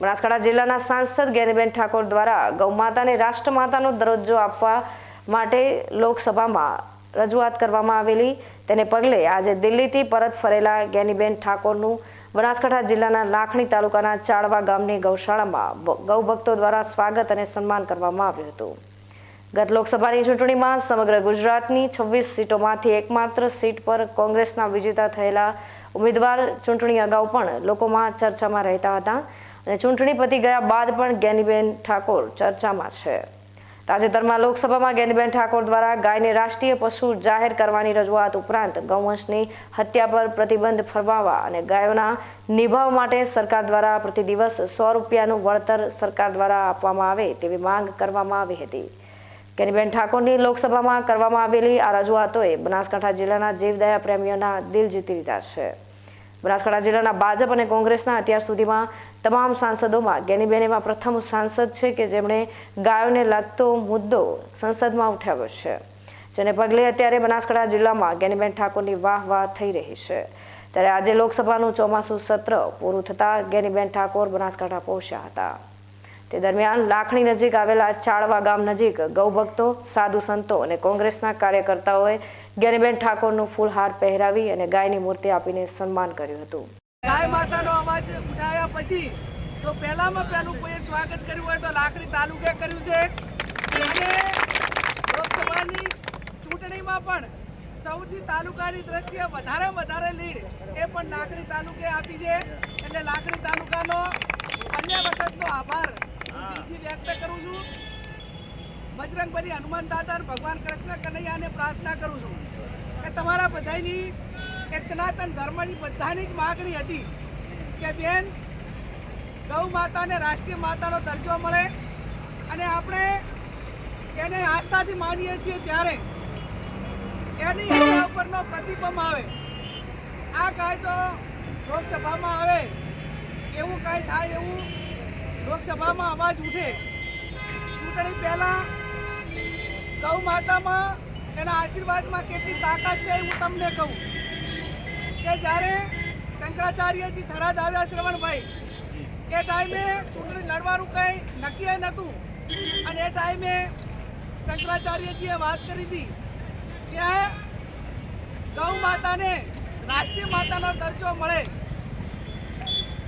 બનાસકાંઠા જિલ્લાના સાંસદ ગેનીબેન ઠાકોર દ્વારા ગૌમાતાને રાષ્ટ્રમાતાનો દરજ્જો આપવા માટે લોકસભામાં રજૂઆત કરવામાં આવેલી. તેને પગલે આજે દિલ્હીથી પરત ફરેલા ગેનીબેન ઠાકોરનું બનાસકાંઠા જિલ્લાના લાખણી તાલુકાના ચાળવા ગામની ગૌશાળામાં ગૌભક્તો દ્વારા સ્વાગત અને સન્માન કરવામાં આવ્યું હતું. ગત લોકસભાની ચૂંટણીમાં સમગ્ર ગુજરાતની છવ્વીસ સીટોમાંથી એકમાત્ર સીટ પર કોંગ્રેસના વિજેતા થયેલા ઉમેદવાર ચૂંટણી અગાઉ પણ લોકોમાં ચર્ચામાં રહેતા હતા. અને ચૂંટણી પતી ગયા બાદ પણ જ્ઞાનીબેન ઠાકોર ચર્ચામાં છે. તાજેતરમાં લોકસભામાં જ્ઞાનીબેન ઠાકોર દ્વારા ગાયને રાષ્ટ્રીય પશુ જાહેર કરવાની રજૂઆત ઉપરાંત ગૌવંશની હત્યા પર પ્રતિબંધ ફરમાવવા અને ગાયોના નિભાવ માટે સરકાર દ્વારા પ્રતિ દિવસ સો રૂપિયાનું વળતર સરકાર દ્વારા આપવામાં આવે તેવી માંગ કરવામાં આવી હતી. કેનીબેન ઠાકોરની લોકસભામાં કરવામાં આવેલી આ રજૂઆતોએ બનાસકાંઠા જિલ્લાના જીવદયા પ્રેમીઓના દિલ જીતી લીધા છે. બનાસકાંઠા જિલ્લાના ભાજપ અને કોંગ્રેસના અત્યાર સુધીમાં તમામ સાંસદોમાં ગેનીબેન એવા પ્રથમ સાંસદ છે કે જેમણે ગાયોને લગતો મુદ્દો સંસદમાં ઉઠાવ્યો છે. જેને પગલે અત્યારે બનાસકાંઠા જિલ્લામાં ગેનીબેન ઠાકોરની વાહ વાહ થઈ રહી છે. ત્યારે આજે લોકસભાનું ચોમાસું સત્ર પૂરું થતાં ગેનીબેન ઠાકોર બનાસકાંઠા પહોંચ્યા હતા. તે દરમિયાન લાખણી નજીક આવેલા ચાળવા ગામ નજીક ગૌભક્તો સાધુ સંતો અને કોંગ્રેસના કાર્યકર્તાઓએ જ્ઞાનીબેન ઠાકોરનું ફૂલહાર પહેરાવી અને ગાયની મૂર્તિ આપીને સન્માન કર્યું હતું. ગાય માતાનો અવાજ ઉઠાવ્યા પછી તો પહેલામાં પહેલું કોઈએ સ્વાગત કર્યું હોય તો લાકડી તાલુકે કર્યું છે. અને લોકસભાની ચૂંટણીમાં પણ સૌથી તાલુકાની દ્રષ્ટિએ વધારે વધારે લીડ એ પણ લાખણી તાલુકે આપી છે. એટલે લાકડી તાલુકાનો અન્ય વખતનો આભાર બજરંગબલી હનુમાન દાદા ભગવાન કૃષ્ણ કનૈયાને પ્રાર્થના કરું છું કે તમારા બધાની, કે સનાતન ધર્મની બધાની જ માગણી હતી કે બેન, ગૌ માતાને રાષ્ટ્રીય માતાનો દરજ્જો મળે અને આપણે એને આસ્થાથી માનીએ છીએ ત્યારે એની એના ઉપરનો પ્રતિબંધ આવે. આ તો લોકસભામાં આવે, એવું કાંઈ થાય એવું લોકસભામાં અવાજ ઉઠે. ચૂંટણી પહેલાં ગૌ માતામાં એના આશીર્વાદમાં કેટલી તાકાત છે હું તમને કહું. કે જ્યારે શંકરાચાર્યજી થરાદ આવ્યા શ્રવણભાઈ, એ ટાઈમે ચૂંટણી લડવાનું કંઈ નક્કી નહોતું. અને એ ટાઈમે શંકરાચાર્યજીએ વાત કરી હતી કે ગૌ માતાને રાષ્ટ્રીય માતાનો દરજ્જો મળે.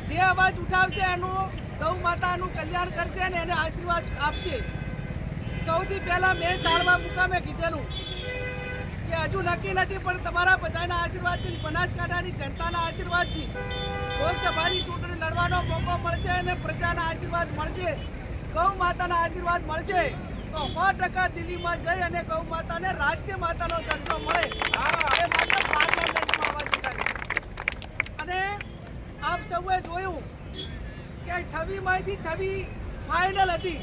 જે અવાજ ઉઠાવશે એનું ગૌ માતાનું કલ્યાણ કરશે અને એને આશીર્વાદ આપશે. સૌથી પહેલા મેં ચાળવા મુકામે કીધેલું કે હજુ નક્કી નથી, પણ તમારા બધાના આશીર્વાદથી, બનાસકાંઠાની જનતાના આશીર્વાદથી લોકસભાની ચૂંટણી લડવાનો મોકો મળશે અને પ્રજાના આશીર્વાદ મળશે, ગૌ માતાના આશીર્વાદ મળશે. તો સો ટકા દિલ્હીમાં જઈ અને ગૌ માતાને રાષ્ટ્રીય માતાનો દરજ્જો મળે. એ માત્ર પાર્લામેન્ટમાં અવાજ. અને આપ સૌએ જોયું કે છવ્વીસમાંથી છવ્વી ફાઇનલ હતી.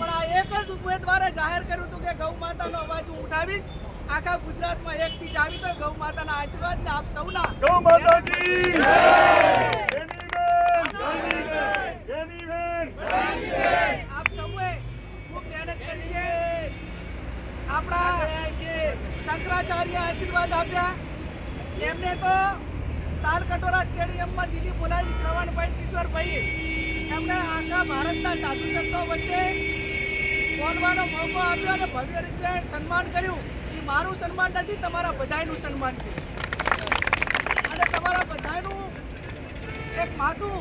પણ આ એક જ ઉમેદવારે જાહેર કર્યું હતું કે ગૌ માતાનો અવાજ હું ઉઠાવીશ. આખા ગુજરાતમાં એક સીટ આવી તો ગૌ માતાના આશીર્વાદ ને આપ સૌના ગૌ માતાજી! આપ સૌએ ખૂબ મહેનત કરી છે. આપણા શંકરાચાર્ય આશીર્વાદ આપ્યા. એમને તો તાલ કટોરા સ્ટેડિયમમાં દિલ્હી બોલાવી શ્રવણભાઈ કિશોરભાઈ એમને આખા ભારતના સાધુ સંતો વચ્ચે બોલવાનો મોકો આપ્યો અને ભવ્ય રીતે સન્માન કર્યું. એ મારું સન્માન નથી, તમારા બધાયનું સન્માન છે. અને તમારા બધાયનું એક માથું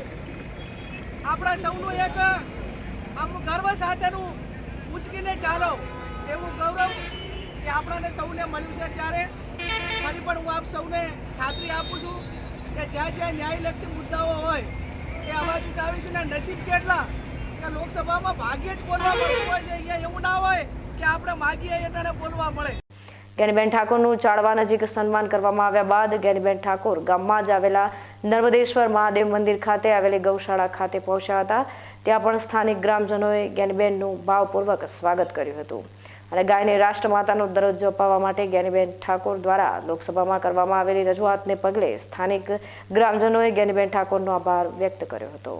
આપણા સૌનું એક આપણું ગર્વ સાથેનું ઉચકીને ચાલો. એવું ગૌરવ કે આપણાને સૌને મળ્યું છે ત્યારે. ફરી પણ હું આપ સૌને ખાતરી આપું છું કે જ્યાં જ્યાં ન્યાયલક્ષી મુદ્દાઓ હોય એ અવાજ ઉઠાવીશું ને નસીબ કેટલા કે લોકસભામાં ભાગ્યે જ બોલવા હોય છે, અહીંયા એવું ના હોય કે આપણે માગીએ એટલે બોલવા મળે. જ્ઞાનીબેન ઠાકોરનું ચાળવા નજીક સન્માન કરવામાં આવ્યા બાદ જ્ઞાનીબેન ઠાકોર ગામમાં જ આવેલા નર્મદેશ્વર મહાદેવ મંદિર ખાતે આવેલી ગૌશાળા ખાતે પહોંચ્યા હતા. ત્યાં પણ સ્થાનિક ગ્રામજનોએ જ્ઞાનીબેનનું ભાવપૂર્વક સ્વાગત કર્યું હતું. અને ગાયને રાષ્ટ્રમાતાનો દરજ્જો અપાવવા માટે જ્ઞાનીબેન ઠાકોર દ્વારા લોકસભામાં કરવામાં આવેલી રજૂઆતને પગલે સ્થાનિક ગ્રામજનોએ જ્ઞાનીબેન ઠાકોરનો આભાર વ્યક્ત કર્યો હતો.